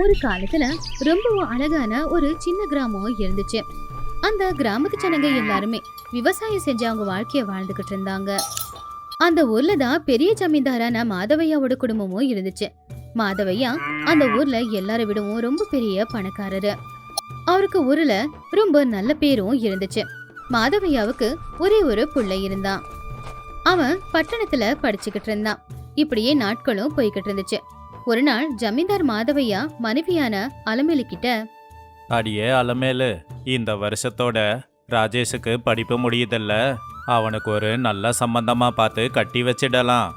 ஒரு காலத்துல ரொம்பவும் அழகான ஒரு சின்ன கிராமம் இருந்துச்சு. அந்த கிராமத்து ஜனங்க எல்லாருமே விவசாயம் செஞ்சு அவங்க வாழ்க்கைய வாழ்ந்துகிட்டு இருந்தாங்க. அந்த ஊர்ல தான் பெரிய ஜமீன்தாரான மாதவையாவோட குடும்பமும் இருந்துச்சு. மாதவையா அந்த ஊர்ல எல்லாரை விடவும் ரொம்ப பெரிய பணக்காரரு. அவருக்கு ஊர்ல ரொம்ப நல்ல பேரும் இருந்துச்சு. மாதவையாவுக்கு ஒரே ஒரு புள்ள இருந்தான். அவன் பட்டணத்துல படிச்சுக்கிட்டு இருந்தான். இப்படியே நாட்களும் போய்கிட்டு இருந்துச்சு. ஒரு நாள் ஜமீன்தார் மாதவையா மனைவியான அலமேலு கிட்ட அடியே அலமேலு இந்த வருஷத்தோட ராஜேஷுக்கு படிப்பு முடியுதல்ல. அவனுக்கு ஒரு நல்ல சம்பந்தமா பார்த்து கட்டி வச்சிடலாம்.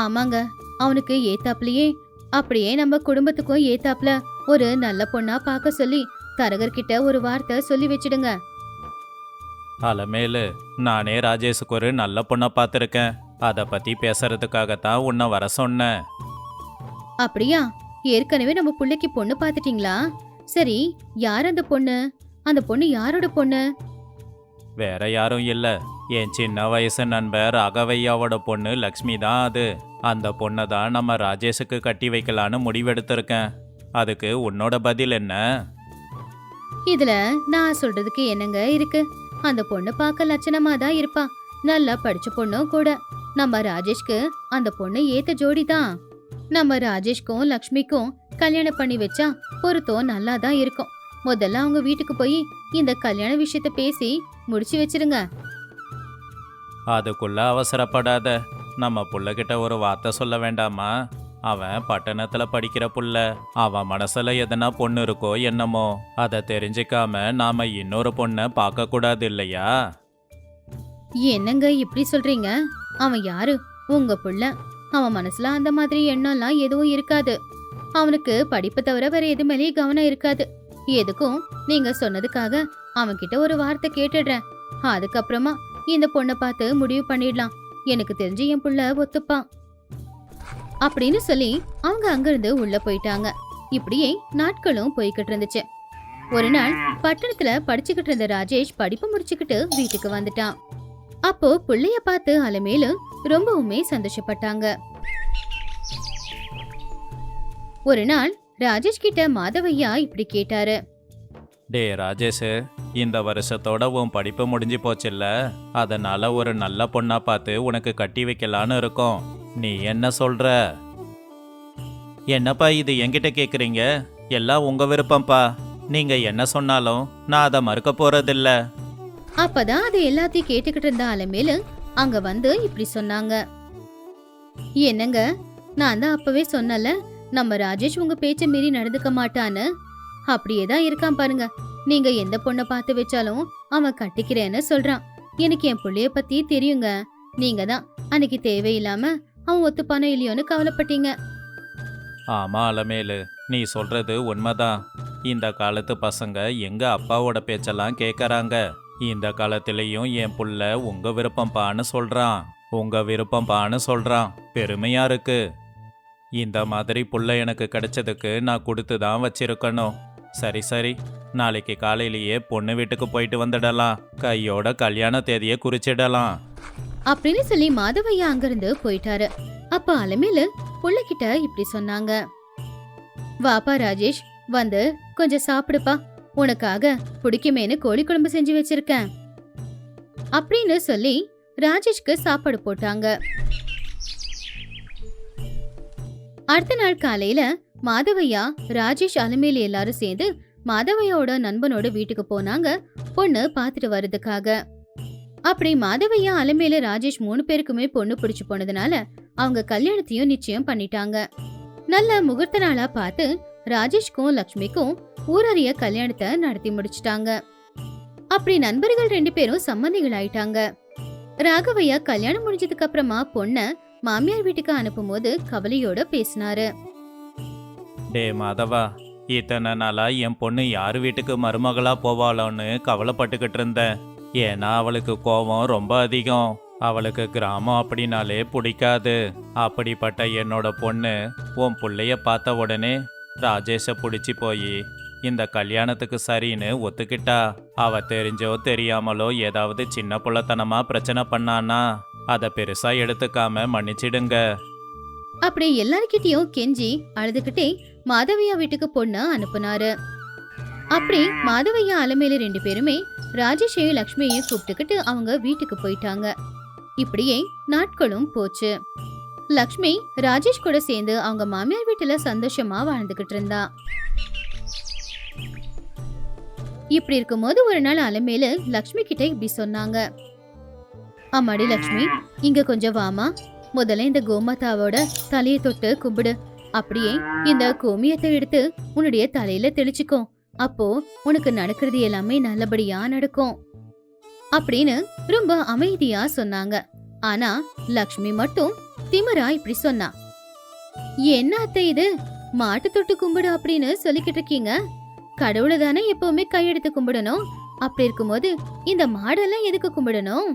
ஆமாங்க. அவனுக்கு ஏத்தாப்லயே அப்படியே நம்ம குடும்பத்துக்கும் ஏத்தாப்ல ஒரு நல்ல பொண்ணா பார்க்க சொல்லி தரகர்கிட்ட ஒரு வார்த்தை சொல்லி வச்சிடுங்க. அலமேலு நானே ராஜேஷுக்கு ஒரு நல்ல பொண்ணை பார்த்துருக்கேன். அதை பத்தி பேசுறதுக்காகத்தான் உன்னை வர சொன்னேன். அப்படியா? ஏற்கனவே நம்ம புள்ளைக்கு பொண்ணு பார்த்துட்டீங்களா சரி யார் அந்த பொண்ணு? அந்த பொண்ணு யாரோட பொண்ணு? வேற யாரும் இல்ல. என் சின்ன வயசு நண்பர் ராகவையாவோட பொண்ணு லக்ஷ்மி தான் அது. அந்த பொண்ணை தான் நம்ம ராஜேஷுக்கு கட்டி வைக்கலான்னு முடிவெடுத்திருக்கேன். அதுக்கு உன்னோட பதில் என்ன? இதுல நான் சொல்றதுக்கு என்னங்க இருக்கு? அந்த பொண்ணு பார்க்க லட்சணமா தான் இருப்பா. நல்லா படிச்ச பொண்ணும் கூட. நம்ம ராஜேஷ்க்கு அந்த பொண்ணு ஏத்த ஜோடி தான். நம்ம ராஜேஷ்க்கும் லக்ஷ்மிக்கும் கல்யாணம் பண்ணி வச்சா பொருத்தம் நல்லா தான் இருக்கும். முதல்ல அவங்க வீட்டுக்கு போய் இந்த கல்யாண விஷயத்த பேசி முடிச்சு வச்சிருங்க. அதுக்குள்ள அவசரப்படாத. நம்ம புள்ளகிட்ட ஒரு வார்த்தை சொல்ல வேண்டாமா? அவன் பட்டணத்துல படிக்கிற புள்ள. அவன் மனசுல எதனா பொண்ணு இருக்கோ என்னமோ அதை தெரிஞ்சுக்காம நாம இன்னொரு பொண்ணை பார்க்க கூடாது இல்லையா? என்னங்க இப்படி சொல்றீங்க? அவன் யாரு? உங்க புள்ள. அவன் மனசுல அந்த மாதிரி எண்ணம்லாம் எதுவும் இருக்காது. அவனுக்கு படிப்பு தவிர வேற எது மேலேயும் கவனம் இருக்காது. எதுக்கும்? நீங்க சொன்னதுக்காக அவன்கிட்ட ஒரு வார்த்தை கேட்டுடுறேன். அதுக்கப்புறமா இந்த பொண்ணை பார்த்து முடிவு பண்ணிடலாம். எனக்கு தெரிஞ்சு என் புள்ள ஒத்துப்பான். அப்படின்னு சொல்லி அவங்க அங்கிருந்து உள்ள போயிட்டாங்க. இப்படியே நாட்களும் போய்கிட்டு இருந்துச்சு. ஒரு நாள் பட்டணத்துல படிச்சுக்கிட்டு இருந்த ராஜேஷ் படிப்பு முடிச்சுக்கிட்டு வீட்டுக்கு வந்துட்டான். அப்போ பிள்ளைய பார்த்து அலமேலு ரொம்பவுமே சந்தோஷப்பட்டாங்க. ஒரு நாள் ராஜேஷ் கிட்ட மாதவையா இப்படி கேட்டாரு. டே ராஜேஷ் இந்த வருஷத்தோட உன் படிப்பு முடிஞ்சு போச்சுல்ல? அதனால ஒரு நல்ல பொண்ணா பார்த்து உனக்கு கட்டி வைக்கலான்னு இருக்கோம். நீ என்ன சொல்ற? என்னப்பா இது என்கிட்ட கேக்குறீங்க? எல்லாம் உங்க விருப்பம்ப்பா. நீங்க என்ன சொன்னாலும் நான் அதை மறுக்க போறதில்ல. அப்பதான் அது எல்லாத்தையும் கேட்டுக்கிட்டு இருந்த அலமேலு அங்க வந்து இப்படி சொன்னாங்க. என்னங்க? நான் தான் அப்பவே சொன்னல நம்ம ராஜேஷ் உங்க பேச்ச மீறி நடந்துக்க மாட்டான்னு. அப்படியே தான் இருக்கான் பாருங்க. நீங்க எந்த பொண்ணை பார்த்து வச்சாலும் அவன் கட்டிக்கிறேன்னு சொல்றான். எனக்கு என் புள்ளைய பத்தி தெரியுங்க. நீங்க தான். அன்னைக்கு தேவையில்லாம அவன் ஒத்துப்பானோ இல்லையோன்னு கவலைப்பட்டீங்க. ஆமா அலமேலு நீ சொல்றது உண்மைதான். இந்த காலத்து பசங்க எங்க அப்பாவோட பேச்செல்லாம் கேட்கறாங்க இந்த காலத்திலையும் என் புள்ள உங்க விருப்பம்பான்னு சொல்றான். உங்க விருப்பம்பான்னு சொல்றான். பெருமையா இருக்கு. இந்த மாதிரி புள்ள எனக்கு கிடைச்சதுக்கு நான் கொடுத்து தான் வச்சிருக்கணும். சரி சரி. நாளைக்கு காலையிலேயே பொண்ணு வீட்டுக்கு போயிட்டு வந்துடலாம். கையோட கல்யாண தேதியை குறிச்சிடலாம். அப்படின்னு சொல்லி மாதவையா அங்கிருந்து போயிட்டாரு. அப்ப அலமேலு புள்ளகிட்ட இப்படி சொன்னாங்க. வாப்பா ராஜேஷ் வந்து கொஞ்சம் சாப்பிடுப்பா. உனக்காக பிடிக்குமேனு கோழி குழம்பு செஞ்சு வச்சிருக்கேன். அப்படின்னு சொல்லி ராஜேஷ்க்கு சாப்பாடு போட்டாங்க. அடுத்த நாள் காலையில மாதவையா ராஜேஷ் அலுமையில எல்லாரும் சேர்ந்து மாதவையோட நண்பனோட வீட்டுக்கு போனாங்க பொண்ணு பார்த்துட்டு வர்றதுக்காக. அப்படி மாதவையா அலமேலு ராஜேஷ் மூணு பேருக்குமே பொண்ணு பிடிச்சு போனதுனால அவங்க கல்யாணத்தையும் நிச்சயம் பண்ணிட்டாங்க. நல்ல முகூர்த்த நாளா பார்த்து ராஜேஷ்க்கும் லக்ஷ்மிக்கும் ஊரறிய கல்யாணத்தை நடத்தி முடிச்சிட்டாங்க. அப்படி நண்பர்கள் ரெண்டு பேரும் சம்மந்திகள் ஆயிட்டாங்க. ராகவையா கல்யாணம் முடிஞ்சதுக்கு அப்புறமா பொண்ண மாமியார் வீட்டுக்கு அனுப்பும்போது கவலையோட பேசினாரு. டே மாதவா இத்தனை நாளா என் பொண்ணு யார் வீட்டுக்கு மருமகளா போவாளோன்னு கவலைப்பட்டுக்கிட்டு இருந்தேன் ஏன்னா அவளுக்கு கோபம் ரொம்ப அதிகம். அவளுக்கு கிராமம் அப்படின்னாலே பிடிக்காது. அப்படிப்பட்ட என்னோட பொண்ணு உன் பிள்ளைய பார்த்த உடனே ராஜேஷை பிடிச்சி போய் இந்த கல்யாணத்துக்கு சரின்னு ஒத்துக்கிட்டா? அவ தெரிஞ்சோ தெரியாமலோ ஏதாவது சின்ன புள்ளத்தனமா பிரச்சனை பண்ணானா? அதை பெருசா எடுத்துக்காம மன்னிச்சிடுங்க. அப்படி எல்லார்கிட்டயும் கெஞ்சி அழுதுகிட்டே மாதவையா வீட்டுக்கு பொண்ணு அனுப்புனாரு. அப்படி மாதவையா அலமையில ரெண்டு பேருமே ராஜேஷையும் லக்ஷ்மியையும் கூப்பிட்டுக்கிட்டு அவங்க வீட்டுக்கு போயிட்டாங்க. இப்படியே நாட்களும் போச்சு. லக்ஷ்மி ராஜேஷ் கூட சேர்ந்து அவங்க மாமியார் வீட்டுல சந்தோஷமா வாழ்ந்துகிட்டு இருந்தா. இப்படி இருக்கும்போது ஒரு நாள் அலமேலு லக்ஷ்மி கிட்ட இப்படி சொன்னாங்க. அம்மாடி லக்ஷ்மி இங்க கொஞ்சம் வாமா. முதல்ல இந்த கோமாதாவோட தலையை தொட்டு கும்பிடு. அப்படியே இந்த கோமியத்தை எடுத்து உன்னுடைய தலையில தெளிச்சுக்கோ. அப்போ உனக்கு நடக்கிறது எல்லாமே நல்லபடியா நடக்கும். அப்படின்னு ரொம்ப அமைதியா சொன்னாங்க. ஆனா லக்ஷ்மி மட்டும் திமிரா இப்படி சொன்னா? என்ன அத்தை இது? மாட்டு தொட்டு கும்பிடு அப்படின்னு சொல்லிக்கிட்டு இருக்கீங்க. கடவுளை தானே எப்பவுமே கையெடுத்து கும்பிடணும். அப்படி இருக்கும்போது இந்த மாடெல்லாம் எதுக்கு கும்பிடணும்?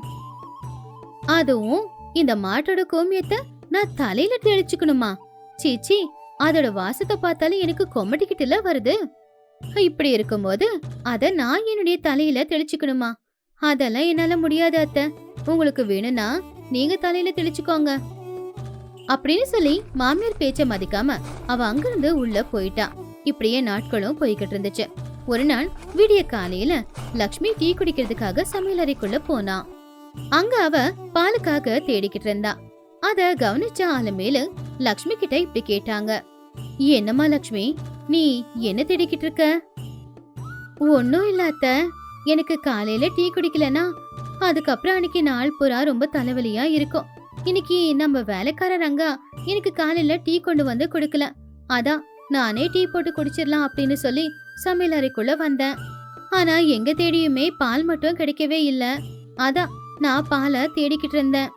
அதுவும் இந்த மாட்டோட கோமியத்தை நான் தலையில தெளிச்சுக்கணுமா? சீச்சி அதோட வாசத்தை பார்த்தாலே எனக்கு கொமட்டிக்கிட்டுல வருது. இப்படி இருக்கும்போது அத நான் என்னுடைய தலையில தெளிச்சுக்கணுமா? அதெல்லாம் என்னால முடியாது அத்தை. உங்களுக்கு வேணும்னா நீங்க தலையில தெளிச்சுக்கோங்க. அப்படின்னு சொல்லி மாமியார் பேச்ச மதிக்காம அவ அங்கிருந்து உள்ள போயிட்டா. இப்படியே நாட்களும் போய்கிட்டு இருந்துச்சு. ஒரு நாள் விடிய காலையில லக்ஷ்மி டீ குடிக்கிறதுக்காக சமையலறைக்குள்ள போனா. அங்க அவ பாலுக்காக தேடிக்கிட்டு இருந்தா. அத கவனிச்ச ஆளுமேலு லக்ஷ்மி கிட்ட இப்படி கேட்டாங்க. என்னம்மா லக்ஷ்மி நீ என்ன தேடிக்கிட்டு இருக்க? ஒன்னும் இல்லாத்த எனக்கு காலையில டீ குடிக்கலனா அதுக்கப்புறம் அன்னைக்கு நாள் புறா ரொம்ப தலைவலியா இருக்கும். இன்னைக்கு நம்ம வேலைக்கார ரங்கா எனக்கு காலையில டீ கொண்டு வந்து கொடுக்கல. அதான் நானே டீ போட்டு குடிச்சிடலாம் அப்படின்னு சொல்லி சமையல் அறைக்குள்ள வந்தேன். ஆனா எங்க தேடியுமே பால் மட்டும் கிடைக்கவே இல்ல. அதான் நான் பாலை தேடிக்கிட்டு இருந்தேன்.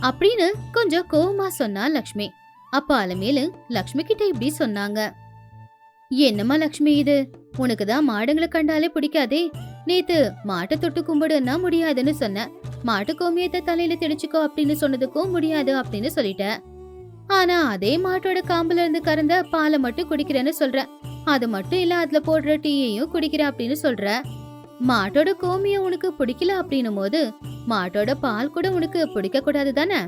அப்படின்னு கொஞ்சம் கோவமா சொன்னா லக்ஷ்மி. அப்ப அலமேலு லக்ஷ்மி கிட்ட இப்படி சொன்னாங்க. என்னம்மா லக்ஷ்மி இது? உனக்கு தான் மாடுங்களை கண்டாலே பிடிக்காதே. நேத்து மாட்டை தொட்டு கும்பிடுன்னா முடியாதுன்னு சொன்ன. மாட்டு கோமியத்தை தலையில தெளிச்சுக்கோ அப்படின்னு சொன்னதுக்கும் முடியாது அப்படின்னு சொல்லிட்ட. ஆனா அதே மாட்டோட காம்புல இருந்து கறந்த பாலை மட்டும் குடிக்கிறேன்னு சொல்ற. அது மட்டும் இல்ல அதுல போடுற டீயையும் குடிக்கிற அப்படின்னு சொல்ற. மாட்டோட கோமியம் உனக்கு பிடிக்கல அப்படின்னும் போது மாட்டோட பால் கூட உனக்கு பிடிக்க கூடாது தானே?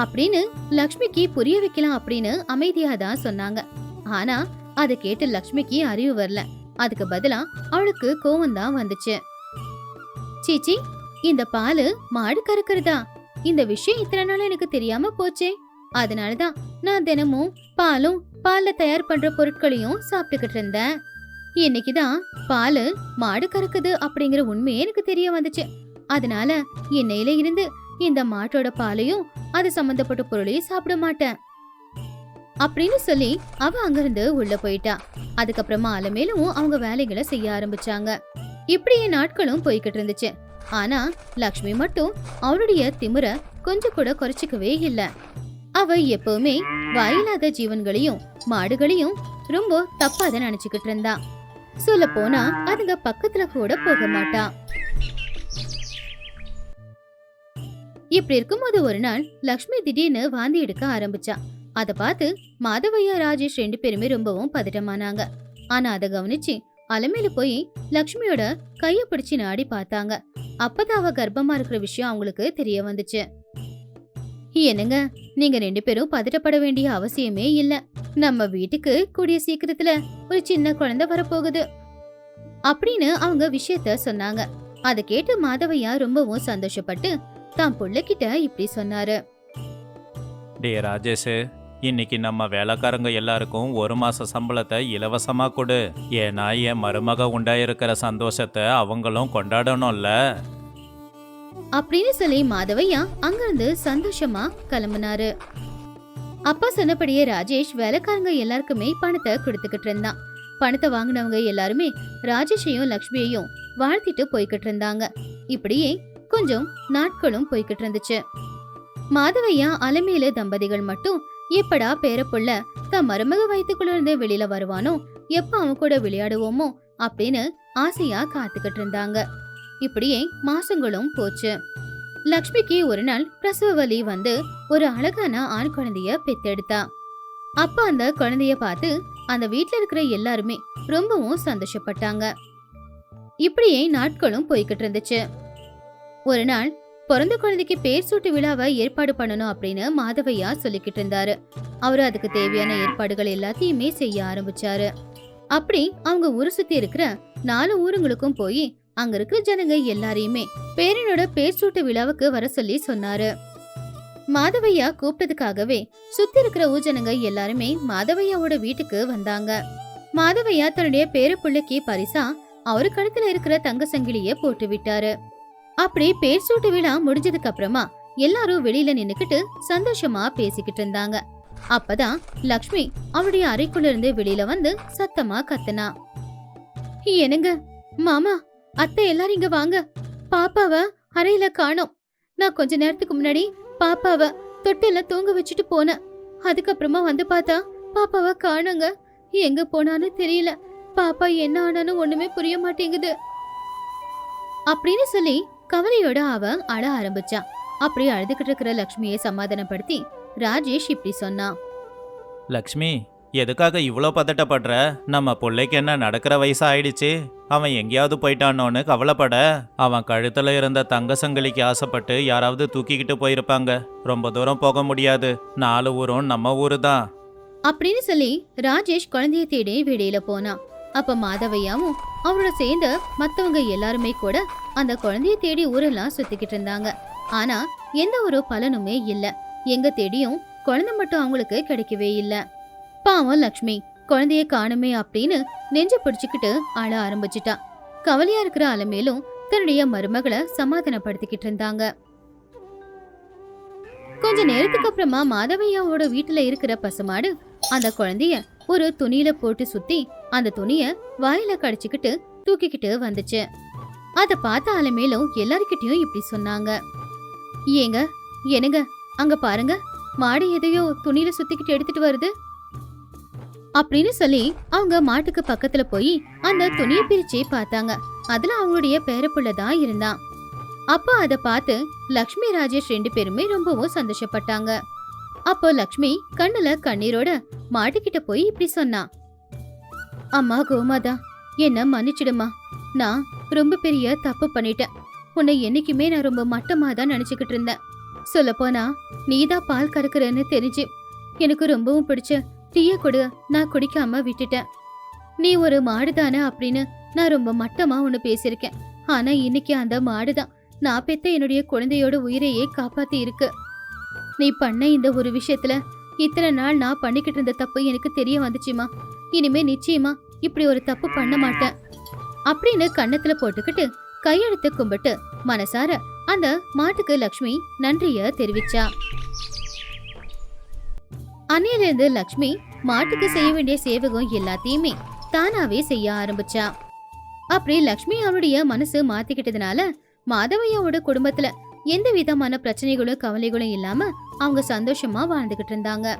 அப்படின்னு லக்ஷ்மிக்கு புரிய வைக்கலாம் அப்படின்னு அமைதியா தான் சொன்னாங்க. ஆனா அதை கேட்டு லக்ஷ்மிக்கு அறிவு வரல. அதுக்கு பதிலா அவளுக்கு கோவம் தான் வந்துச்சு. சீச்சி இந்த பாலு மாடு கறக்குறதா? இந்த விஷயம் இத்தனை நாள் எனக்கு தெரியாம போச்சே. அதனாலதான் நான் தினமும் பாலும் பால்ல தயார் பண்ற பொருட்களையும் சாப்பிட்டுக்கிட்டு இருந்தேன். இன்னைக்குதான் பாலு மாடு கறக்குது அப்படிங்கிற உண்மையே எனக்கு தெரிய வந்துச்சு. அதனால என்னையில இருந்து இந்த மாட்டோட பாலையும் அது சம்பந்தப்பட்ட பொருளையும் சாப்பிட மாட்டேன். அப்படின்னு சொல்லி அவ அங்கிருந்து உள்ள போயிட்டா. அதுக்கப்புறமா அலமேலும் அவங்க வேலைகளை செய்ய ஆரம்பிச்சாங்க. இப்படியே நாட்களும் போய்கிட்டு இருந்துச்சு. ஆனா லக்ஷ்மி மட்டும் அவளுடைய திமிர கொஞ்சம் கூட குறைச்சிக்கவே இல்ல. அவ எப்பவுமே வாயில்லாத ஜீவன்களையும் மாடுகளையும் ரொம்ப தப்பா அதை நினைச்சுக்கிட்டு இருந்தா. சொல்ல போனா அதுங்க பக்கத்துல கூட போக மாட்டா. இப்படி இருக்கும்போது ஒரு நாள் லக்ஷ்மி திடீர்னு வாந்தி எடுக்க ஆரம்பிச்சா. அதை பார்த்து மாதவையா ராஜேஷ் ரெண்டு பேருமே ரொம்பவும் பதட்டமானாங்க. ஆனா அதை கவனிச்சு அலமையில போய் லக்ஷ்மியோட கைய பிடிச்சு நாடி பார்த்தாங்க அப்பதான் அவ கர்ப்பமா இருக்கிற விஷயம் அவங்களுக்கு தெரிய வந்துச்சு. என்னங்க நீங்க ரெண்டு பேரும் பதட்டப்பட வேண்டிய அவசியமே இல்ல. நம்ம வீட்டுக்கு கூடிய சீக்கிரத்துல ஒரு சின்ன குழந்தை வரப்போகுது. அப்படின்னு அவங்க விஷயத்த சொன்னாங்க. அதை கேட்டு மாதவையா ரொம்பவும் சந்தோஷப்பட்டு தான் பிள்ளைகிட்ட இப்படி சொன்னாரு. டே ராஜேஷ். இன்னைக்கு நம்ம வேலைக்காரங்க எல்லாருக்கும் ஒரு மாச சம்பளத்தை இலவசமா கொடு. ஏன்னா என் மருமக உண்டாயிருக்கிற சந்தோஷத்தை அவங்களும் கொண்டாடணும்ல. அப்படின்னு சொல்லி மாதவையா அங்கிருந்து சந்தோஷமா கிளம்புனாரு. அப்பா சொன்னபடியே ராஜேஷ் வேலைக்காரங்க எல்லாருக்குமே பணத்தை கொடுத்துக்கிட்டு இருந்தான். பணத்தை வாங்கினவங்க எல்லாருமே ராஜேஷையும் லக்ஷ்மியையும் வாழ்த்திட்டு போய்கிட்டு இருந்தாங்க. இப்படியே கொஞ்சம் நாட்களும் போய்கிட்டு இருந்துச்சு. மாதவையா அலமேலு தம்பதிகள் மட்டும் எப்படா பேரப்புள்ள தன் மருமக வயித்துக்குள்ள இருந்து வெளியில வருவானோ எப்ப அவன் கூட விளையாடுவோமோ அப்படின்னு ஆசையா காத்துக்கிட்டு இருந்தாங்க. இப்படியே மாசங்களும் போச்சு. லக்ஷ்மிக்கு ஒரு நாள் பிரசவ வலி வந்து ஒரு அழகான ஆண் குழந்தைய பெத்தெடுத்தா. அப்ப அந்த குழந்தைய பார்த்து அந்த வீட்டில் இருக்கிற எல்லாருமே ரொம்பவும் சந்தோஷப்பட்டாங்க. இப்படியே நாட்களும் போய்கிட்டு இருந்துச்சு. ஒரு நாள் பிறந்த குழந்தைக்கு பேர் சூட்டு விழாவை ஏற்பாடு பண்ணணும் அப்படின்னு மாதவையா சொல்லிக்கிட்டு இருந்தாரு. அவரு அதுக்கு தேவையான ஏற்பாடுகள் எல்லாத்தையுமே செய்ய ஆரம்பிச்சாரு. அப்படி அவங்க ஊரு சுத்தி இருக்கிற நாலு ஊருங்களுக்கும் போய் அங்க இருக்கிற ஜனங்க எல்லாரையுமே பேரனோட பேர் சூட்டு விழாவுக்கு வர சொல்லி சொன்னாரு. மாதவையா கூப்பிட்டதுக்காகவே சுத்தி இருக்கிற ஊஜனங்க எல்லாருமே மாதவையாவோட வீட்டுக்கு வந்தாங்க. மாதவையா தன்னுடைய பேரு பிள்ளைக்கு பரிசா அவரு கழுத்துல இருக்கிற தங்க சங்கிலிய போட்டு விட்டாரு. அப்படி பேர் சூட்டு விழா முடிஞ்சதுக்கு அப்புறமா எல்லாரும் வெளியில நின்னுக்கிட்டு சந்தோஷமா பேசிக்கிட்டு இருந்தாங்க. அப்பதான் லக்ஷ்மி அவருடைய அறைக்குள்ள இருந்து வெளியில வந்து சத்தமா கத்துனா. என்னங்க? மாமா அத்தை எல்லாரும் இங்க வாங்க. பாப்பாவ அறையில காணோம். நான் கொஞ்ச நேரத்துக்கு முன்னாடி பாப்பாவ தொட்டில தூங்க வச்சுட்டு போனேன். அதுக்கப்புறமா வந்து பார்த்தா பாப்பாவ காணுங்க. எங்க போனான்னு தெரியல. பாப்பா என்ன ஆனாலும் ஒண்ணுமே புரிய மாட்டேங்குது. அப்படின்னு சொல்லி கவலையோட அவ அழ ஆரம்பிச்சா. அப்படி அழுதுகிட்டு இருக்கிற லக்ஷ்மியை சமாதானப்படுத்தி ராஜேஷ் இப்படி சொன்னான் லக்ஷ்மி எதுக்காக இவ்வளோ பதட்டப்படுற? நம்ம பிள்ளைக்கு என்ன நடக்கிற வயசு ஆயிடுச்சு அவன் எங்கேயாவது போயிட்டானோன்னு கவலைப்பட. அவன் கழுத்துல இருந்த தங்க சங்கிலிக்கு ஆசைப்பட்டு யாராவது தூக்கிக்கிட்டு போயிருப்பாங்க. ரொம்ப தூரம் போக முடியாது. நாலு ஊரும் நம்ம ஊரு தான். அப்படின்னு சொல்லி ராஜேஷ் குழந்தைய தேடி வெளியில போனான் அப்ப மாதவையாவும் அவரோட சேர்ந்த மத்தவங்க எல்லாருமே கூட அந்த குழந்தைய தேடி ஊரெல்லாம் சுத்திக்கிட்டு இருந்தாங்க. ஆனா எந்த ஒரு பலனுமே இல்ல. எங்க தேடியும் குழந்தை மட்டும் அவங்களுக்கு கிடைக்கவே இல்ல. பாவம் லக்ஷ்மி குழந்தைய காணுமே அப்படின்னு நெஞ்சு பிடிச்சுக்கிட்டு அழ ஆரம்பிச்சிட்டா. கவலையா இருக்கிற அலமேலும் தன்னுடைய மருமகளை சமாதானப்படுத்திக்கிட்டு இருந்தாங்க. கொஞ்ச நேரத்துக்கு அப்புறமா மாதவையாவோட வீட்டுல இருக்கிற பசுமாடு அந்த குழந்தைய ஒரு துணியில போட்டு சுத்தி அந்த துணிய வாயில கடிச்சுக்கிட்டு தூக்கிக்கிட்டு வந்துச்சு. அதை பார்த்த அலமேலும் எல்லார்கிட்டயும் இப்படி சொன்னாங்க. ஏங்க என்னங்க அங்க பாருங்க மாடு எதையோ துணியில சுத்திக்கிட்டு எடுத்துட்டு வருது. அப்படின்னு சொல்லி அவங்க மாட்டுக்கு பக்கத்துல போய் அந்த துணியை பிரிச்சு பார்த்தாங்க. அதுல அவங்களுடைய பேரப்புள்ள தான் இருந்தான் அப்ப அதை பார்த்து லக்ஷ்மி ராஜேஷ் ரெண்டு பேருமே ரொம்பவும் சந்தோஷப்பட்டாங்க. அப்போ லக்ஷ்மி கண்ணுல கண்ணீரோட மாட்டுக்கிட்ட போய் இப்படி சொன்னா. அம்மா கோமாதா என்ன மன்னிச்சிடுமா. நான் ரொம்ப பெரிய தப்பு பண்ணிட்டேன். உன்னை என்னைக்குமே நான் ரொம்ப மட்டமா தான் நினைச்சுக்கிட்டு இருந்தேன். சொல்லப்போனா நீதான் பால் கறக்குறன்னு தெரிஞ்சு. எனக்கு ரொம்பவும் பிடிச்ச டீய கொடு நான் குடிக்காம விட்டுட்டேன். நீ ஒரு மாடுதானே அப்படின்னு நான் ரொம்ப மட்டமா ஒன்று பேசியிருக்கேன். ஆனா இன்னைக்கு அந்த மாடுதான். நான் பெத்த என்னுடைய குழந்தையோட உயிரையே காப்பாத்தி இருக்கு. நீ பண்ண இந்த ஒரு விஷயத்துல இத்தனை நாள் நான் பண்ணிக்கிட்டு இருந்த தப்பு எனக்கு தெரிய வந்துச்சுமா? இனிமே நிச்சயமா இப்படி ஒரு தப்பு பண்ண மாட்டேன். அப்படின்னு கன்னத்துல போட்டுக்கிட்டு கையெழுத்து கும்பிட்டு மனசார அந்த மாட்டுக்கு லக்ஷ்மி நன்றிய தெரிவிச்சா. அன்னையிலிருந்து லக்ஷ்மி மாட்டுக்கு செய்ய வேண்டிய சேவகம் எல்லாத்தையுமே தானாவே செய்ய ஆரம்பிச்சா. அப்படி லக்ஷ்மி அவருடைய மனசு மாத்திக்கிட்டதுனால மாதவையாவோட குடும்பத்துல எந்த விதமான பிரச்சனைகளும் கவலைகளும் இல்லாம அவங்க சந்தோஷமா வாழ்ந்துகிட்டு இருந்தாங்க.